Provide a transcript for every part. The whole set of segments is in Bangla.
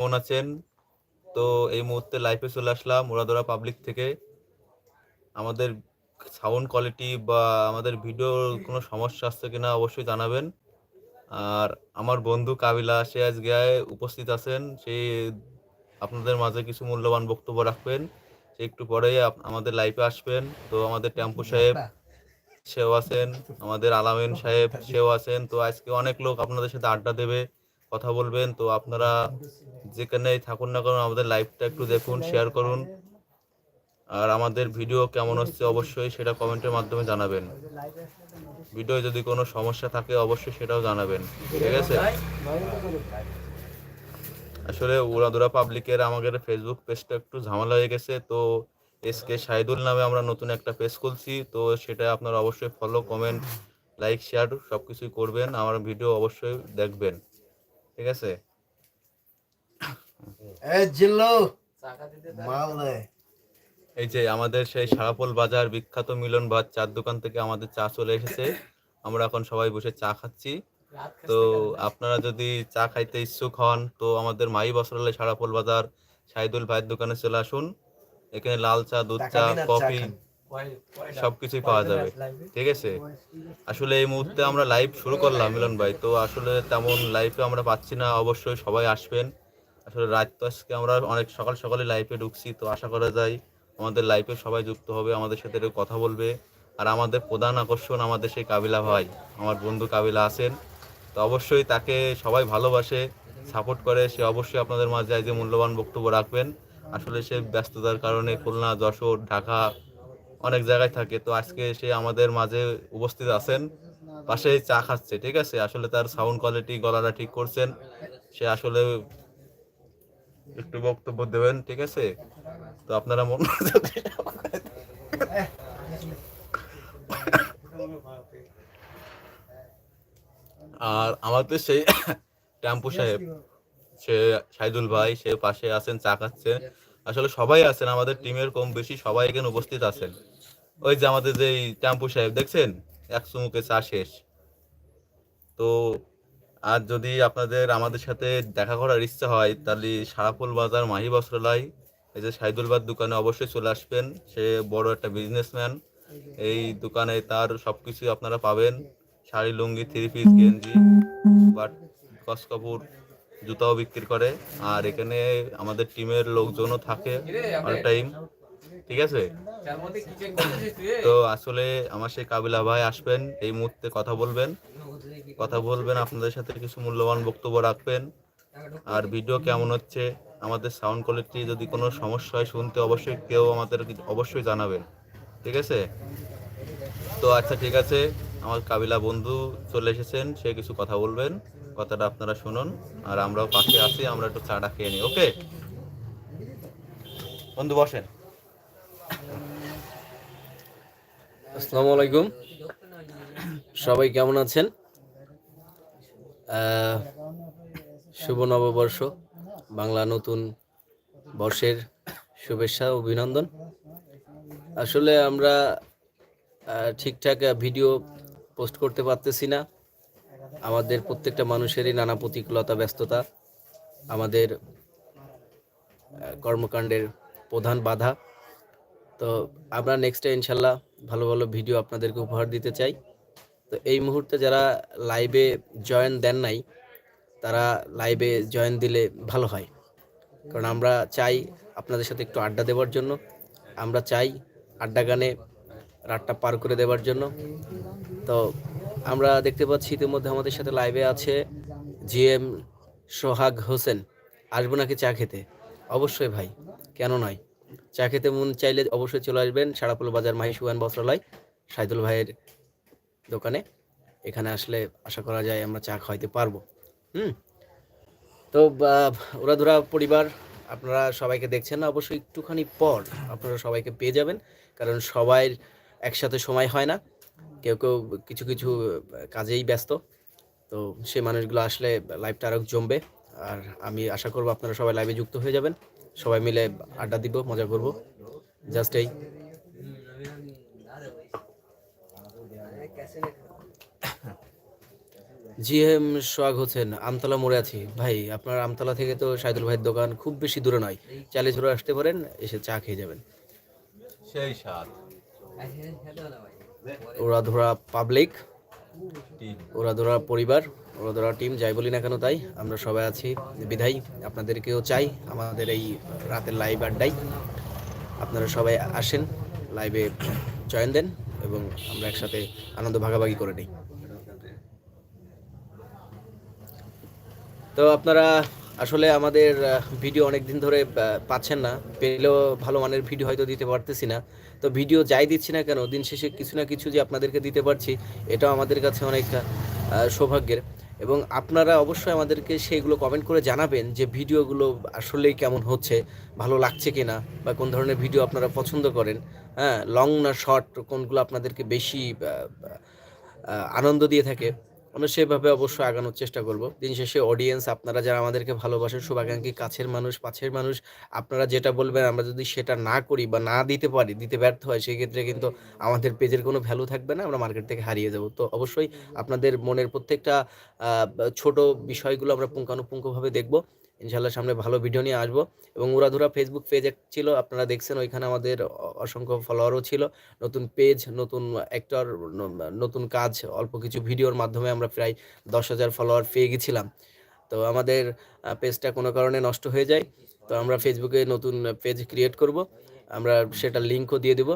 কেমন আছেন, তো এই মুহূর্তে লাইফে চলে আসলাম ওরাদোরা পাবলিক থেকে। আমাদের সাউন্ড কোয়ালিটি বা আমাদের ভিডিওর কোনো সমস্যা আসছে কিনা অবশ্যই জানাবেন। আর আমার বন্ধু কাবিলা, সে আজকে উপস্থিত আছেন। সে আপনাদের মাঝে কিছু মূল্যবান বক্তব্য রাখবেন। সে একটু আপ- আমাদের লাইফে আসবেন। তো আমাদের টেম্পু সাহেব, সেও আছেন। আমাদের আলামিন সাহেব, সেও আছেন। তো আজকে অনেক লোক আপনাদের সাথে আড্ডা দেবে। কথা বলবেন, তো আপনারা যেখানেই থাকুন না কেন, আমাদের লাইভটা একটু দেখুন শেয়ার করুন। আর আমাদের ভিডিও কেমন হচ্ছে অবশ্যই সেটা কমেন্টের মাধ্যমে জানাবেন। ভিডিও যদি কোনো সমস্যা থাকে, অবশ্যই সেটাও জানাবেন। ঠিক আছে? আসলে উড়াদুরা পাবলিকের আমাদের ফেসবুক পেজটা একটু ঝামেলা হয়ে গেছে, তো এস কে শাহিদুল নামে আমরা নতুন একটা পেজ খুলছি, তো সেটা আপনারা অবশ্যই ফলো কমেন্ট লাইক শেয়ার সব কিছুই করবেন। আমার ভিডিও অবশ্যই দেখবেন। ঠিক আছে? এই যে আমাদের সেই সারাপোল বাজার বিখ্যাত মিলন ভাত চার দোকান থেকে আমাদের চা চলে এসেছে। আমরা এখন সবাই বসে চা খাচ্ছি। তো আপনারা যদি চা খাইতে ইচ্ছুক হন তো আমাদের মাই বসরালে সারাপোল বাজার সাইদুল ভাইয়ের দোকানে চলে আসুন। এখানে লাল চা দুধ চা কফি। সবকিছুই পাওয়া যাবে। ঠিক আছে? আসলে এই মুহূর্তে আমরা লাইভ শুরু করলাম মিলন ভাই। তো আসলে তেমন লাইভে আমরা পাচ্ছি না। অবশ্যই সবাই আসবেন। আসলে রাত তো আজকে আমরা অনেক সকাল সকালে লাইভে ঢুকছি। তো আশা করা যায় আমাদের লাইফে সবাই যুক্ত হবে আমাদের সাথে কথা বলবে। আর আমাদের প্রধান আকর্ষণ আমাদের সেই কাবিলা ভাই। আমার বন্ধু কাবিলা আছেন। তো অবশ্যই তাকে সবাই ভালোবাসে সাপোর্ট করে। সে অবশ্যই আপনাদের মাঝে যে মূল্যবান বক্তব্য রাখবেন। আসলে সে ব্যস্ততার কারণে খুলনা যশোর ঢাকা অনেক জায়গায় থাকে। তো আজকে সে আমাদের মাঝে উপস্থিত আছেন পাশে চা খাচ্ছে, ঠিক আছে? আসলে তার সাউন্ড কোয়ালিটি গলাটা ঠিক করছেন। সে আসলে একটু বক্তব্য দেবেন, ঠিক আছে? তো আপনারা মন আর আমাদের সেই টেম্পু সাহেব, সে সাইদুল ভাই, সে পাশে আছেন, চা খাচ্ছে আসলে সবাই আছেন, আমাদের টিমের কম বেশি সবাই এখানে উপস্থিত আছেন। ওই যে আমাদের যে টেম্পু সাহেব, দেখছেন? এক চুমুকে চা শেষ। তো আর যদি আপনাদের, আমাদের সাথে দেখা করার ইচ্ছা হয়, তাহলে সারাপুল বাজার, মাহি বস্ত্রালয়, এই যে সাইদুল ভাইয়ের দোকানে অবশ্যই চলে আসবেন। সে বড় একটা বিজনেসম্যান এই দোকানে তার সবকিছু আপনারা পাবেন। শাড়ি, লুঙ্গি থ্রি পিস গেঞ্জি, বাট কস কাপড়, জুতাও বিক্রি করে। আর এখানে আমাদের টিমের লোকজনও থাকে অল টাইম ঠিক আছে? তো আসলে আমার সেই কাবিলা ভাই আসবেন, এই মুহূর্তে কথা বলবেন। কথা বলবেন, আপনাদের সাথে কিছু মূল্যবান বক্তব্য রাখবেন। আর ভিডিও কেমন হচ্ছে, আমাদের সাউন্ড কোয়ালিটি যদি কোনো সমস্যা হয় শুনতে অবশ্যই কেউ আমাদের অবশ্যই জানাবেন। ঠিক আছে? তো আচ্ছা ঠিক আছে। আমার কাবিলা বন্ধু চলে এসেছেন, সে কিছু কথা বলবেন। কথাটা আপনারা শুনুন, আর আমরাও পাশে আছি, আমরা একটু চাটা খেয়ে নিই, ওকে? বন্ধু, বসেন। আসসালামু আলাইকুম। সবাই কেমন আছেন? শুভ নববর্ষ, বাংলা নতুন বর্ষের শুভেচ্ছা অভিনন্দন। আসলে আমরা ঠিকঠাক ভিডিও পোস্ট করতে পারতেছি না। আমাদের প্রত্যেকটা মানুষেরই নানা প্রতিকূলতা, ব্যস্ততা, আমাদের কর্মকাণ্ডের প্রধান বাধা। তো আমরা নেক্সটে ইনশাল্লাহ ভালো ভালো ভিডিও আপনাদেরকে উপহার দিতে চাই। তো এই মুহূর্তে যারা লাইভে জয়েন দেন নাই, তারা লাইভে জয়েন দিলে ভালো হয়। কারণ আমরা চাই আপনাদের সাথে একটু আড্ডা দেওয়ার জন্য। আমরা চাই আড্ডা গানে রাতটা পার করে দেওয়ার জন্য। তো আমরা দেখতে পাচ্ছি ইতিমধ্যে আমাদের সাথে লাইভে আছে জিএম সোহাগ হোসেন। আসব নাকি চা খেতে? অবশ্যই ভাই, কেন নয়? চা খেতে মন চাইলে অবশ্যই চলে আসবেন সারাপুল বাজার মাহি সুগান বস্ত্রালয়, সাইদুল ভাইয়ের দোকানে। এখানে আসলে আশা করা যায় আমরা চা খাইতে পারব। হুম? তো ওরা ধরা পরিবার, আপনারা সবাইকে দেখছেন না, অবশ্যই একটুখানি পর আপনারা সবাইকে পেয়ে যাবেন, কারণ সবাই একসাথে সময় হয় না। কেউ কেউ কিছু কিছু কাজেই ব্যস্ত। তো সেই মানুষগুলো আসলে লাইভটা আরও জমবে। আর আমি আশা করব আপনারা সবাই লাইভে যুক্ত হয়ে যাবেন। সবাই মিলে আড্ডা দিব মজা করব। জাস্ট এই। জি এম সোহাগ হোসেন আমতলা মোড়ে আছি। ভাই আপনার আমতলা থেকে তো সাইদুল ভাইয়ের দোকান খুব বেশি দূরে নয়। চালে ঝরে আসতে পারেন এসে চা খেয়ে যাবেন। সেই সাত ওরাধরা পাবলিক। টিম ওরাধরা পরিবার, ওরাধরা টিম, যাই বলি না কেন তাই, আমরা সবাই আছি। বিধাই আপনাদেরকেও চাই আমাদের এই রাতের লাইভ আড্ডায়। আপনারা সবাই আসেন লাইভে জয়েন দেন এবং আমরা একসাথে আনন্দ ভাগাভাগি করে নিই। তো আপনারা আসলে আমাদের ভিডিও অনেক দিন ধরে পাচ্ছেন না। পেলেও ভালো মানের ভিডিও হয়তো দিতে পারতেছি না। তো ভিডিও যাই দিচ্ছি না কেন, দিন শেষে কিছু না কিছু যে আপনাদেরকে দিতে পারছি, এটাও আমাদের কাছে অনেক সৌভাগ্যের। এবং আপনারা অবশ্যই আমাদেরকে সেইগুলো কমেন্ট করে জানাবেন যে ভিডিওগুলো আসলেই কেমন হচ্ছে, ভালো লাগছে কি না বা কোন ধরনের ভিডিও আপনারা পছন্দ করেন। হ্যাঁ লং না শর্ট কোনগুলো আপনাদেরকে বেশি আনন্দ দিয়ে থাকে। আমরা সেভাবে অবশ্যই আগানোর চেষ্টা করব। দিন শেষে অডিয়েন্স আপনারা যারা আমাদেরকে ভালোবাসেন শুভাকাঙ্ক্ষী কাছের মানুষ পাছের মানুষ, আপনারা যেটা বলবেন, আমরা যদি সেটা না করি বা না দিতে পারি, দিতে ব্যর্থ হয়, সেক্ষেত্রে কিন্তু আমাদের পেজের কোনো ভ্যালু থাকবে না, আমরা মার্কেট থেকে হারিয়ে যাব। তো অবশ্যই আপনাদের মনের প্রত্যেকটা ছোট বিষয়গুলো আমরা পুঙ্খানুপুঙ্খভাবে দেখব। ইনশাল্লাহ সামনে ভালো ভিডিও নিয়ে আসব। এবং উড়াধুরা ফেসবুক পেজ ছিল, আপনারা দেখছেন ওইখানে আমাদের অসংখ্য ফলোয়ারও ছিল। নতুন পেজ নতুন অ্যাক্টর নতুন কাজ, অল্প কিছু ভিডিওর মাধ্যমে আমরা প্রায় দশ হাজার ফলোয়ার পেয়ে গেছিলাম। তো আমাদের পেজটা কোনো কারণে নষ্ট হয়ে যায়। তো আমরা ফেসবুকে নতুন পেজ ক্রিয়েট করব। আমরা সেটা লিঙ্কও দিয়ে দেব।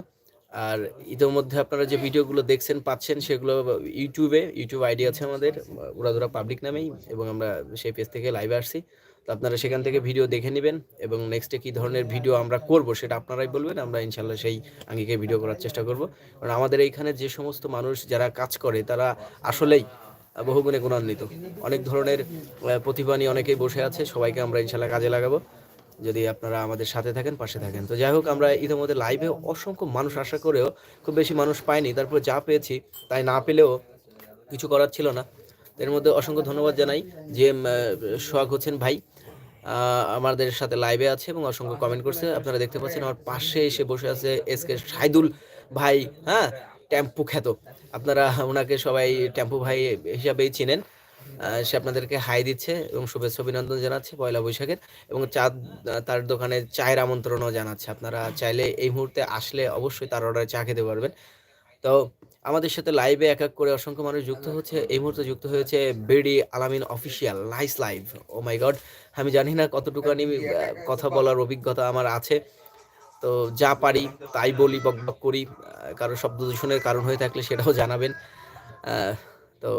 আর ইতিমধ্যে আপনারা যে ভিডিওগুলো দেখছেন, পাচ্ছেন, সেগুলো ইউটিউবে ইউটিউব আইডি আছে আমাদের উড়াদুরা পাবলিক নামেই, এবং আমরা সেই পেজ থেকে লাইভে আসছি। তো আপনারা সেখান থেকে ভিডিও দেখে নেবেন এবং নেক্সটে কী ধরনের ভিডিও আমরা করব সেটা আপনারাই বলবেন, আমরা ইনশাল্লাহ সেই আঙ্গিকে ভিডিও করার চেষ্টা করব। কারণ আমাদের এইখানে যে সমস্ত মানুষ যারা কাজ করে, তারা আসলেই বহুগুণে গুণান্বিত। অনেক ধরনের প্রতিভা নিয়ে অনেকেই বসে আছে, সবাইকে আমরা ইনশাল্লাহ কাজে লাগাবো। যদি আপনারা আমাদের সাথে থাকেন, পাশে থাকেন। তো যাই হোক, আমরা ইতিমধ্যে লাইভে অসংখ্য মানুষ আশা করেও খুব বেশি মানুষ পাইনি। তারপর যা পেয়েছি, তাই না পেলেও কিছু করার ছিল না। এর মধ্যে অসংখ্য ধন্যবাদ জানাই। যে সোহাগ হোসেন ভাই আমাদের সাথে লাইভে আছে এবং অসংখ্য কমেন্ট করছে। আপনারা দেখতে পাচ্ছেন আমার পাশে এসে বসে আছে এস কে সাইদুল ভাই হ্যাঁ? টেম্পু খ্যাত। আপনারা ওনাকে সবাই টেম্পু ভাই হিসাবেই চিনেন। সে আপনাদেরকে হাই দিচ্ছে এবং শুভেচ্ছা অভিনন্দন জানাচ্ছে পয়লা বৈশাখের এবং চা তার দোকানে চায়ের আমন্ত্রণও জানাচ্ছে। আপনারা চাইলে এই মুহূর্তে আসলে অবশ্যই তার অর্ডারে চা খেতে পারবেন। তো আমাদের সাথে লাইভে এক এক করে অসংখ্য মানুষ যুক্ত হচ্ছে। এই মুহূর্তে যুক্ত হয়েছে BD Alamin official nice live oh my god আমি জানি না কতটুকানি আহ, কথা বলার অভিজ্ঞতা আমার আছে। তো যা পারি তাই বলি বক বক করি। কারও শব্দ দূষণের কারণ হয়ে থাকলে সেটাও জানাবেন। তো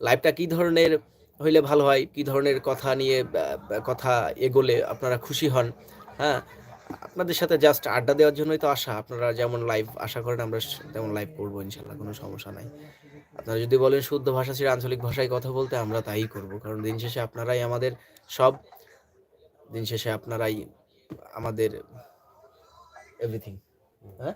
লাইভটা কী ধরনের হইলে ভালো হয়? কী ধরনের কথা নিয়ে কথা এগোলে আপনারা খুশি হন? হ্যাঁ আপনাদের সাথে জাস্ট আড্ডা দেওয়ার জন্যই তো আশা আপনারা যেমন লাইভ আশা করেন, আমরা তেমন লাইভ করব ইনশাল্লাহ কোনো সমস্যা নাই। আপনারা যদি বলেন শুদ্ধ ভাষা ছেড়ে আঞ্চলিক ভাষায় কথা বলতে, আমরা তাই করব। কারণ দিন শেষে আপনারাই আমাদের সব, দিন শেষে আপনারাই আমাদের এভরিথিং হ্যাঁ?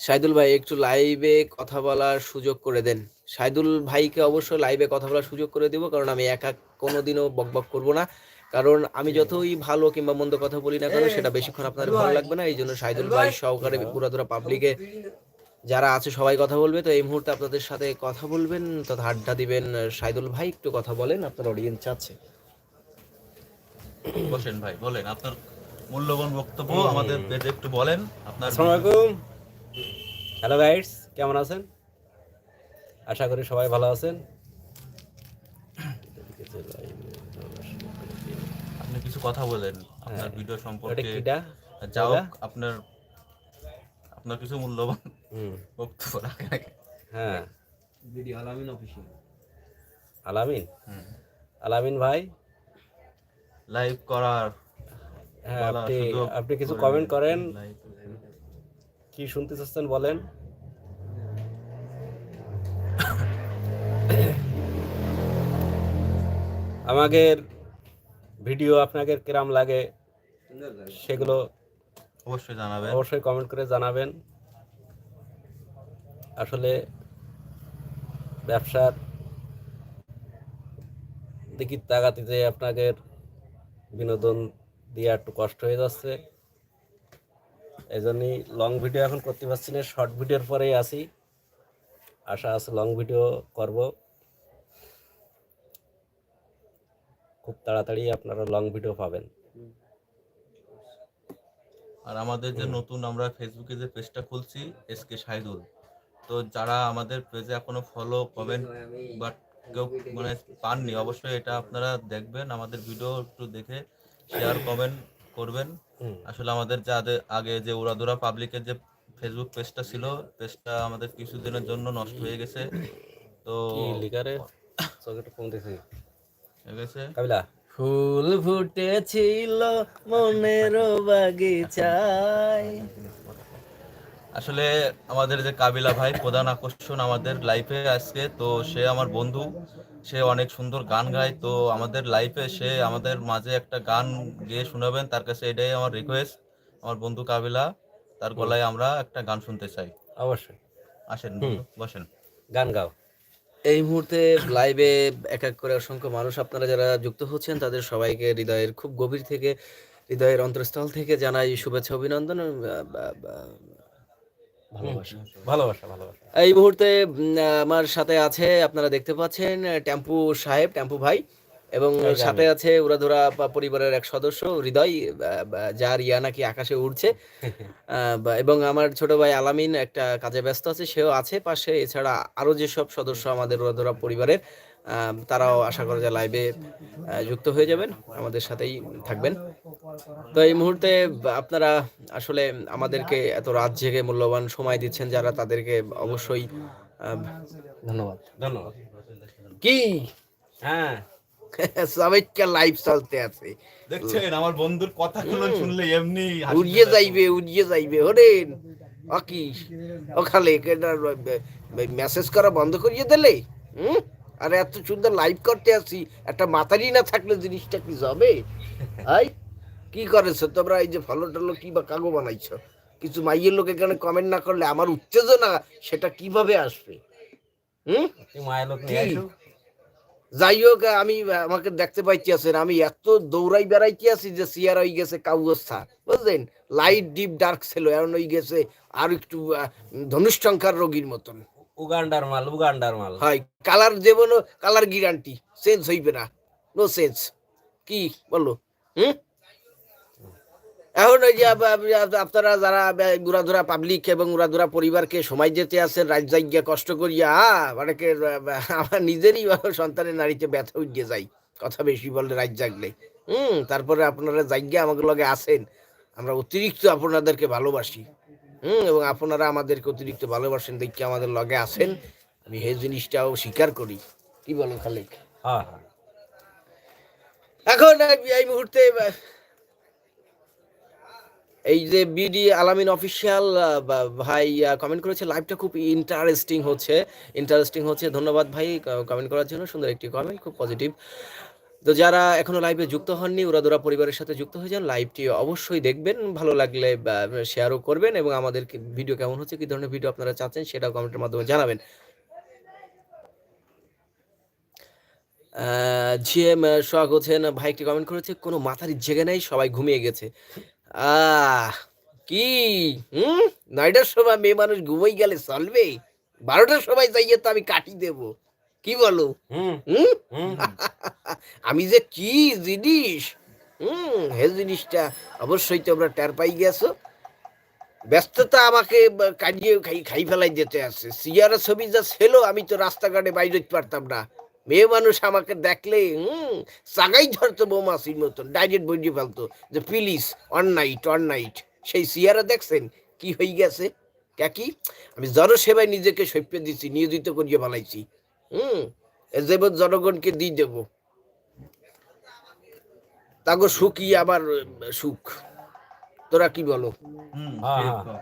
সাইদুল ভাই, একটু লাইভে কথা বলার সুযোগ করে দেন। সাইদুল ভাইকে অবশ্যই লাইভে কথা বলার সুযোগ করে দেবো, কারণ আমি একা কোনোদিনও বক বক করব না। কারণ আমি যতই ভালো কিংবা মন্দ কথা বলি না কেন সেটা বেশিক্ষণ আপনাদের ভালো লাগবে না এই জন্য সাইদুল ভাই সহকারে পুরাদুরা পাবলিকে যারা আছে সবাই কথা বলবে তো এই মুহূর্তে আপনাদের সাথে কথা বলবেন তথা আড্ডা দিবেন সাইদুল ভাই একটু কথা বলেন আপনার অডিয়েন্স চাচ্ছে বসেন ভাই বলেন আপনার মূল্যবান বক্তব্য আমাদের পেজে একটু বলেন আপনার আসসালামু আলাইকুম। হ্যালো গাইডস কেমন আছেন? আশা করি সবাই ভালো আছেন। কিছু কথা বলেন আপনার ভিডিও সম্পর্কে। কিটা যাও আপনার আপনার কিছু মূল্যবান হুম। বক্তব্য রাখেন হ্যাঁ। বিডি আলামিন অফিসিয়াল আলামিন। আলামিন ভাই? লাইভ করার হ্যাঁ আপনি আপনি কিছু কমেন্ট করেন। কি শুনতে চাচ্ছেন বলেন। আমাদের ভিডিও আপনাদের কিরাম লাগে সেগুলো অবশ্যই জানাবেন। অবশ্যই কমেন্ট করে জানাবেন। আসলে ব্যবসার দিকে তাকাতে আপনাদের বিনোদন দিয়ে একটু কষ্ট হয়ে যাচ্ছে। এই জন্যই লং ভিডিও এখন করতে পারছি না শর্ট ভিডিওর পরেই আসি আশা আছে লং ভিডিও করব। খুব তাড়াতাড়ি আপনারা লং ভিডিও পাবেন। আর আমাদের যে নতুন আমরা ফেসবুকে যে পেজটা খুলছি এস কে শাহিদুল তো যারা আমাদের পেজে এখনও ফলো কমেন্ট বাট কেউ মানে পাননি অবশ্যই এটা আপনারা দেখবেন আমাদের ভিডিও একটু দেখে শেয়ার কমেন্ট করবেন। আসলে আমাদের যাদের আগে যে উড়াদুরা পাবলিকের যে ফেসবুক পেজটা ছিল পেজটা আমাদের কিছুদিনের জন্য নষ্ট হয়ে গেছে। তো দেখছি হয়ে গেছে কাবিলা। ফুল ফুটেছিল মনের বাগিচায়। আসলে আমাদের যে কাবিলা ভাই প্রধান আকর্ষণ আমাদের লাইফে আজকে তো সে আমার বন্ধু। সে অনেক সুন্দর গান গায় তো আমাদের লাইফে সে আমাদের মাঝে একটা গান গিয়ে শোনাবেন তার কাছে এটাই আমার রিকোয়েস্ট আমার বন্ধু কাবিলা। তার গলায় আমরা একটা গান শুনতে চাই। অবশ্যই। আসেন বসেন। গান গাও। এই মুহূর্তে লাইভে এক এক করে অসংখ্য মানুষ আপনারা যারা যুক্ত হচ্ছেন তাদের সবাইকে হৃদয়ের খুব গভীর থেকে হৃদয়ের অন্তরস্থল থেকে জানাই শুভেচ্ছা অভিনন্দন ভালোবাসা। ভালোবাসা এই মুহূর্তে আমার সাথে আছে আপনারা দেখতে পাচ্ছেন টেম্পু সাহেব টেম্পু ভাই। এবং সাথে আছে উড়াধুরা পা- পরিবারের এক সদস্য হৃদয় যার ইয়া নাকি আকাশে উড়ছে। এবং আমার ছোট ভাই আলামিন একটা কাজে ব্যস্ত আছে সেও আছে পাশে। এছাড়া আরও যেসব সদস্য আমাদের উড়াধুরা পরিবারের তারাও আশা করে যে লাইভে যুক্ত হয়ে যাবেন। আমাদের সাথেই থাকবেন। তো এই মুহূর্তে আপনারা আসলে আমাদেরকে এত রাত জেগে মূল্যবান সময় দিচ্ছেন যারা তাদেরকে অবশ্যই ধন্যবাদ। ধন্যবাদ। কি? হ্যাঁ। সবাইকে লাইভ চলতে আছে। দেখছেন? আমার বন্ধুর কথাগুলো শুনলে এমনি উড়িয়ে যাইবে উড়িয়ে যাইবে। হরেন অকি ওখানে মেসেজ করা বন্ধ করিয়ে দিলে? হুম? আরে এত সুন্দর লাইভ করতে আসি একটা মাতারি না থাকলে জিনিসটা কি যাবে আই কি করেছ তোমরা? এই যে ফলো টলো কি বা কাগো বানাইছো? কিছু মাইয়ের লোক এখানে কমেন্ট না করলে আমার উত্তেজনা সেটা কীভাবে আসবে? হুম? মায়ের লোক নিয়ে যাই হোক আমি আমাকে দেখতে পাইতে আছেন আমি এত দৌড়াই বেড়াইতে আছি যে সিয়ার হয়ে গেছে কাউস্থা বুঝলেন? লাইট ডিপ ডার্ক ছিল এমন হয়ে গেছে আর একটু ধনুষ্টঙ্কার রোগীর মতন। উগান্ডার মাল উগান্ডার মাল। হয় কালার যেমন কালার গ্যারান্টি চেঞ্জ হইবে না নো চেঞ্জ কি বলো হুম? এখন ওই যে আপ- আপ- আপনারা যারা উড়াধুরা পাবলিক এবং উড়াধুরা পরিবারকে সময় যেতে আছেন রাজ্যাজ্ঞা কষ্ট করিয়া অনেকে আমার নিজেরই সন্তানের নারীতে ব্যথা উঠে যাই কথা বেশি বললে রাত জাগলে। হুম তারপরে আপনারা জায়গা আমাদের লগে আছেন। আমরা অতিরিক্ত আপনাদেরকে ভালোবাসি। হুম এবং আপনারা আমাদেরকে অতিরিক্ত ভালোবাসেন দেখি আমাদের লগে আছেন। আমি এই জিনিসটাও স্বীকার করি। কি বলো খালিক? হ্যাঁ হ্যাঁ। এখন এই- মুহূর্তে এই যে বিডি আলামিন অফিসিয়াল ভাই কমেন্ট করেছে লাইভটা খুব ইন্টারেস্টিং হচ্ছে। ইন্টারেস্টিং হচ্ছে, ধন্যবাদ ভাই কমেন্ট করার জন্য, সুন্দর একটি কমেন্ট খুব পজিটিভ তো যারা এখনও লাইভে যুক্ত হননি, উড়াদুরা পরিবারের সাথে যুক্ত হয়ে যান লাইভটি অবশ্যই দেখবেন, ভালো লাগলে শেয়ারও করবেন, এবং আমাদের ভিডিও কেমন হচ্ছে, কি ধরনের ভিডিও আপনারা চাচ্ছেন, সেটাও কমেন্টের মাধ্যমে জানাবেন। জিএম সোহাগ হোসেন ভাই একটি কমেন্ট করেছে, কোনো মাথার জেগে নাই, সবাই ঘুমিয়ে গেছে। আহ কি? হুম? নয়টার সময় মেয়ে মানুষ ঘুমিয়ে গেলে চলবে? বারোটার সময় যাইয়ে তো আমি কাটি দেব। কি বলো? হুম। আমি যে কি জিনিস? হুম হে জিনিসটা অবশ্যই তোমরা টের পাই গেছো। ব্যস্ততা আমাকে কাটিয়ে খাই খাই ফেলাই যেতে আছে। সিয়ারা ছবি যা ছিল আমি তো রাস্তাঘাটে বাইরে পারতাম না। মেয়ে মানুষ আমাকে দেখলে হুম সাগাই ধরতো বৌমাসির মতন ডাইরেক্ট বইয়ে ফেলতো যে please on night on night সেই সিয়ারা দেখছেন কি হয়ে গেছে? কি আমি জনসেবায় নিজেকে সৈপ্যে দিচ্ছি নিয়োজিত করিয়ে ফেলাইছি। হুম এ যেমন জনগণকে দিয়ে দেবো। তাগো সুখই আমার সুখ। তোরা কি বলো? হুম, হ্যাঁ, হ্যাঁ।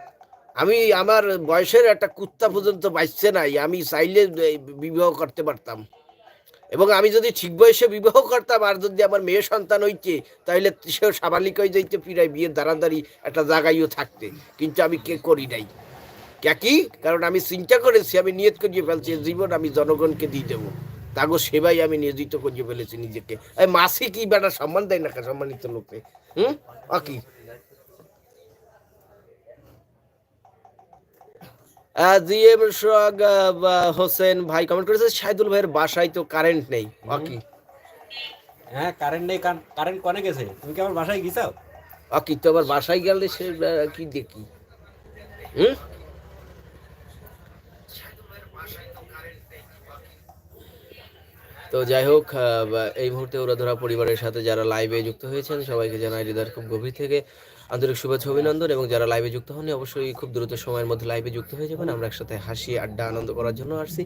আমি আমার বয়সের একটা কুত্তা পর্যন্ত বাঁচছে নাই আমি চাইলে বিবাহ করতে পারতাম। এবং আমি যদি ঠিক বয়সে বিবাহ করতাম, আর যদি আমার মেয়ে সন্তান হইতে তাহলে সেও স্বাভাবিক হয়ে যাইতে পিরায় বিয়ের দাঁড়াদাঁড়ি একটা জায়গায়ও থাকতে। কিন্তু আমি কে করি নাই। কি কারণ আমি চিন্তা করেছি, আমি নিয়ত করিয়ে ফেলছি জীবন আমি জনগণকে দিয়ে দেবো। তাগো সেবাই আমি নিয়োজিত করিয়ে ফেলেছি নিজেকে। মাসি কি বেটা সম্মান দেয় না কা সম্মানিত লোকে হুম? অকি জি এম সোহাগ হোসেন ভাই কমেন্ট করেছে সাইদুল ভাইয়ের বাসায় তো কারেন্ট নেই অকি হ্যাঁ কারেন্ট নেই কারেন্ট কনে গেছে? তুমি কি আমার বাসায় গেছাও অকি তো আবার বাসায় গেলে সে কি দেখি? হুম? তো যাই হোক এই মুহূর্তে ওরাধরা পরিবারের সাথে যারা লাইভে যুক্ত হয়েছেন সবাইকে জানাই হৃদয়ের খুব গভীর থেকে। আন্তরিক শুভেচ্ছা অভিনন্দন এবং যারা লাইভে যুক্ত হননি অবশ্যই খুব দ্রুত সময়ের মধ্যে লাইভে যুক্ত হয়ে যাবেন। আমরা একসাথে হাসি আড্ডা আনন্দ করার জন্য আসছি।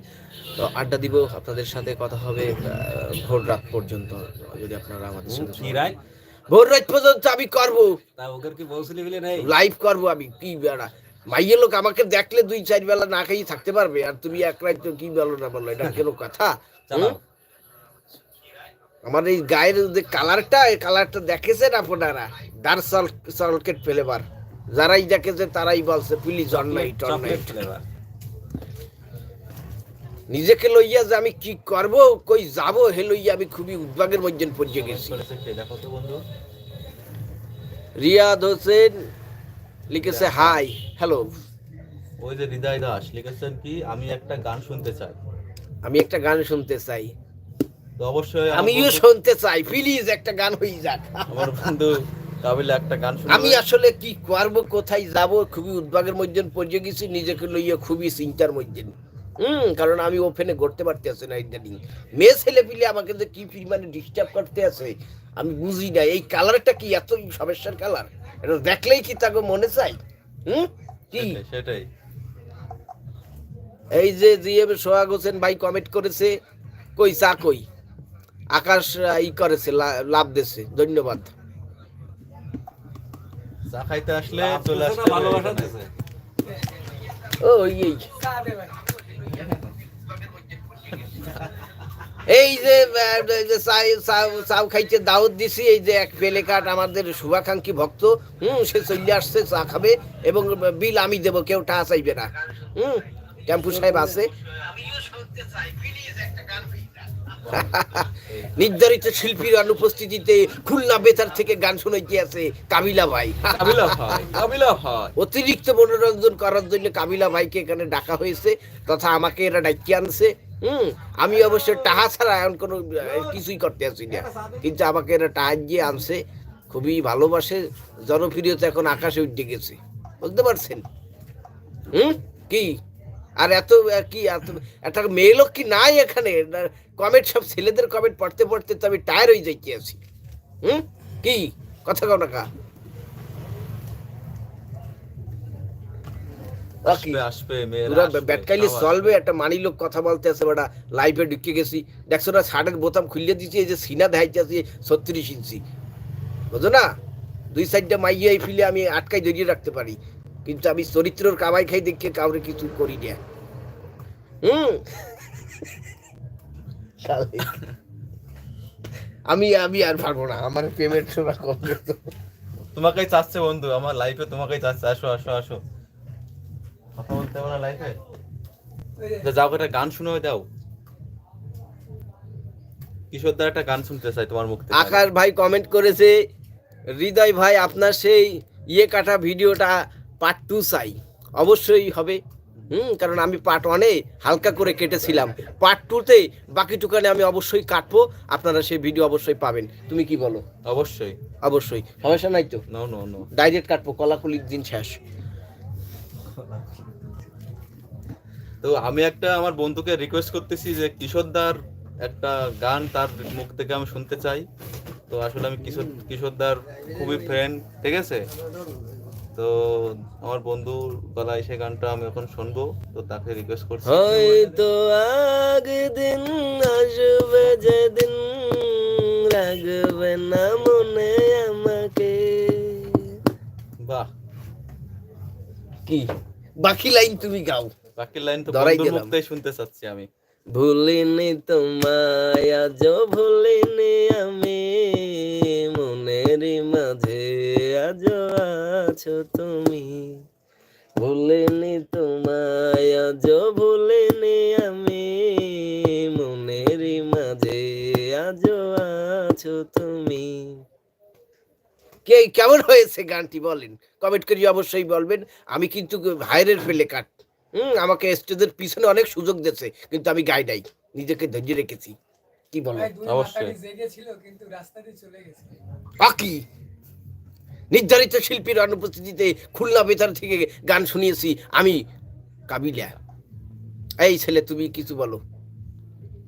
তো আড্ডা দিব আপনাদের সাথে কথা হবে ভোর রাত পর্যন্ত যদি আপনারা আমাদের সাথে ভোর রাত? পর্যন্ত আমি করব। লাইভ করব আমি কি বেড়া। মাইয়ের লোক আমাকে দেখলে দুই চার বেলা না খাইয়ে থাকতে পারবে আর তুমি এক রাত কি বলো না বলো এটা কেন কথা? আমার এই গায়ের যে কালারটা এই কালারটা দেখেছেন আপনারা? ডার্ক সলকেট ফ্লেভার যারাই দেখেছে তারাই বলছে প্লিজ অনলাইট ফ্লেভার নিজেকে লইয়া যে আমি কি করব কই যাব হে লইয়া আমি খুবই উদ্বেগের মধ্যে পড়ে গেছি। রিয়াদ হোসেন লিখেছে হাই হ্যালো ওই যে হৃদয় দাস লিখেছেন কি আমি একটা গান শুনতে চাই। আমি একটা গান শুনতে চাই। তো অবশ্যই আমিও শুনতে চাই প্লিজ একটা গান হয়ে যাক। আমার বন্ধু কাবিলা একটা গান আমি আসলে কি করব কোথায় যাব খুবই উদ্বেগের মধ্যে পড়ে গেছি নিজেকে লইয়া খুবই চিন্তার মধ্যে। হুম কারণ আমি ওপেনে করতে পারতে আছি না ইদানিং। মেয়ে ছেলে পিলে আমাকে যে কি পরিমাণে ডিস্টার্ব করতে আছে আমি বুঝি না। এই কালারটা কি? এত সমস্যার কালার এটা দেখলেই কি তাকে মনে চাই? হুম কি? সেটাই, সেটাই। এই যে জিএম সোহাগ হোসেন ভাই কমেন্ট করেছে কই চা কই? আকাশ ই করেছে লাভ দিয়েছে। ধন্যবাদ। চা খাইতে আসলে চলে আসতে ভালোবাসা হবে। ও এই এই। যে আহ, এই যে চা- চা- খাইতে দাওয়াত দিছি এই যে এক পেলে কাঠ আমাদের শুভাকাঙ্ক্ষী ভক্ত হুম সে চলে আসছে চা খাবে এবং বিল আমি দেব কেউ টাকা চাইবে না। হুম টেম্পু সাহেব আছে। নির্ধারিত শিল্পীর অনুপস্থিতিতে খুলনা বেতার থেকে গান শুনাইতে আছে কাবিলা ভাই। কাবিলা ভাই কাবিলা ভাই। অতিরিক্ত মনোরঞ্জন করার জন্য কাবিলা ভাইকে এখানে ডাকা হয়েছে তথা আমাকে এরা ডাকিয়ে আনছে। হুম আমি অবশ্য টাহা ছাড়া এখন কোনো কিছুই করতে আসি না। কিন্তু আমাকে এরা টাহা দিয়ে আনছে খুবই ভালোবাসে। জনপ্রিয়তা এখন আকাশে উঠে গেছে। বুঝতে পারছেন? হুম কি? আর এত কি একটা মেয়ে লোক কি নাই এখানে? কমেন্ট সব ছেলেদের কমেন্ট পড়তে পড়তে তো আমি টায়ার হয়ে যাইতে আছি। হুম? কি? কথা কও না কা। ব্যাটকাইলে চলবে একটা মানি লোক কথা বলতে আছে বেটা লাইফে ঢুকে গেছি। দেখছ না শার্টের বোতাম দিচ্ছি এই যে সিনা দেখাইতে আছে ছত্রিশ ইঞ্চি। বুঝো না? দুই সাইডটা মাইয়ে এই ফিলে আমি আটকাই ধরিয়ে রাখতে পারি। কিন্তু আমি চরিত্রর কামাই খাই দেখে কাউরে কিছু করি না। হুম? আমি আমি আর পারব না আমার পেমেন্ট শোনা তো তোমাকেই চাচ্ছে বন্ধু আমার লাইফে তোমাকেই চাচ্ছে। আসো আসো আসো। কথা বলতে হবে না লাইফে যাও একটা গান শুনে দাও। কিশোরদার একটা গান শুনতে চাই তোমার মুখ থেকে। আকাশ ভাই কমেন্ট করেছে হৃদয় ভাই আপনার সেই ইয়ে কাটা ভিডিওটা পার্ট টু চাই। অবশ্যই হবে। হুম কারণ আমি পার্ট ওয়ানে হালকা করে কেটেছিলাম। পার্ট টুতে বাকিটুকানে আমি অবশ্যই কাটবো। আপনারা সেই ভিডিও অবশ্যই পাবেন। তুমি কি বলো? অবশ্যই। অবশ্যই। সমস্যা নাই তো? নো নো নো ডাইরেক্ট কাটবো কলাকুলির দিন শেষ। তো আমি একটা আমার বন্ধুকে রিকোয়েস্ট করতেছি যে কিশোরদার একটা গান তার মুখ থেকে আমি শুনতে চাই। তো আসলে আমি কিশোর কিশোরদার খুবই ফ্রেন্ড ঠিক আছে? তো আমার বন্ধুর গলায় সেই গানটা আমি এখন শুনব তো তাকে রিকোয়েস্ট করছি। হয়তো আগে দিন আসবে যেদিন রাখবে না মনে আমাকে। বাহ। কি? বাকি লাইন তুমি গাও। বাকি লাইন তো বন্ধুর মুখ থেকে শুনতে চাচ্ছি আমি। ভুলিনি তোমায় আজ ভুলিনি আমি। মনের মাঝে আজ আছো তুমি। ভুলিনি তোমায় আজ ভুলিনি আমি। মনের মাঝে আজ আছো তুমি। কে কেমন হয়েছে গানটি বলেন? কমেন্ট করি অবশ্যই বলবেন। আমি কিন্তু ভাইরের ফেলে কাট। হুম আমাকে স্টেজের পিছনে অনেক সুযোগ দিয়েছে কিন্তু আমি গাই নাই। নিজেকে ধৈর্য রেখেছি। কি বলো ভাই দুই অবশ্যই। ছিল কিন্তু রাস্তা দিয়ে চলে গেছে। বাকি নির্ধারিত শিল্পীর অনুপস্থিতিতে খুলনা বেতার থেকে গান শুনিয়েছি আমি কাবিলা। এই ছেলে তুমি কিছু বলো।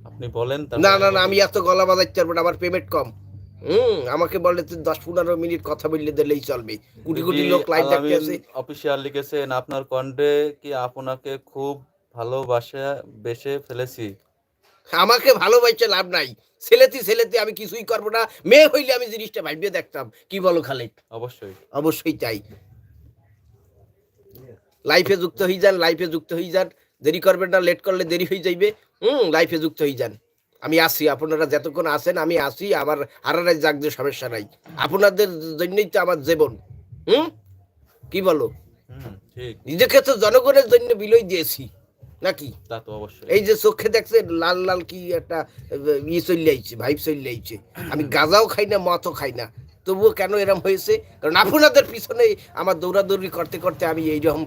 আপনি বলেন না না না আমি এত গলা বাজাইতে পারব না আমার পেমেন্ট কম। হুম আমাকে বললে তুই দশ পনেরো মিনিট কথা বললে দিলেই চলবে। কোটি কোটি লোক আছে। অফিসিয়াল লিখেছেন আপনার কণ্ঠে কি আপনাকে খুব ভালোবাসা বেসে ফেলেছি? আমাকে ভালোবাসে লাভ নাই। ছেলেতি ছেলেতি আমি কিছুই করব না। মেয়ে হইলে আমি জিনিসটা ভাবিয়ে দেখতাম। কি বলো খালিদ অবশ্যই। অবশ্যই তাই। লাইফে যুক্ত হয়ে যান লাইফে যুক্ত হয়ে যান। দেরি করবেন না লেট করলে দেরি হয়ে যাইবে। হুম লাইফে যুক্ত হয়ে যান। আমি আসি আপনারা যতক্ষণ আসেন আমি আসি আমার হারারাই জাগতে সমস্যা নাই। আপনাদের জন্যই তো আমার জীবন। হুম? কি বলো? হুম ঠিক। নিজেকে তো জনগণের জন্য বিলয় দিয়েছি। নাকি? তা তো অবশ্যই। এই যে চোখে দেখছে লাল লাল কি একটা ইয়ে ই চলে আইছে ভাইব চলে আইছে। আমি গাঁজাও খাই না মাছও খাই না। তবুও কেন এরম হয়েছে? কারণ আপনাদের পিছনে আমার দৌড়াদৌড়ি করতে করতে আমি এইরকম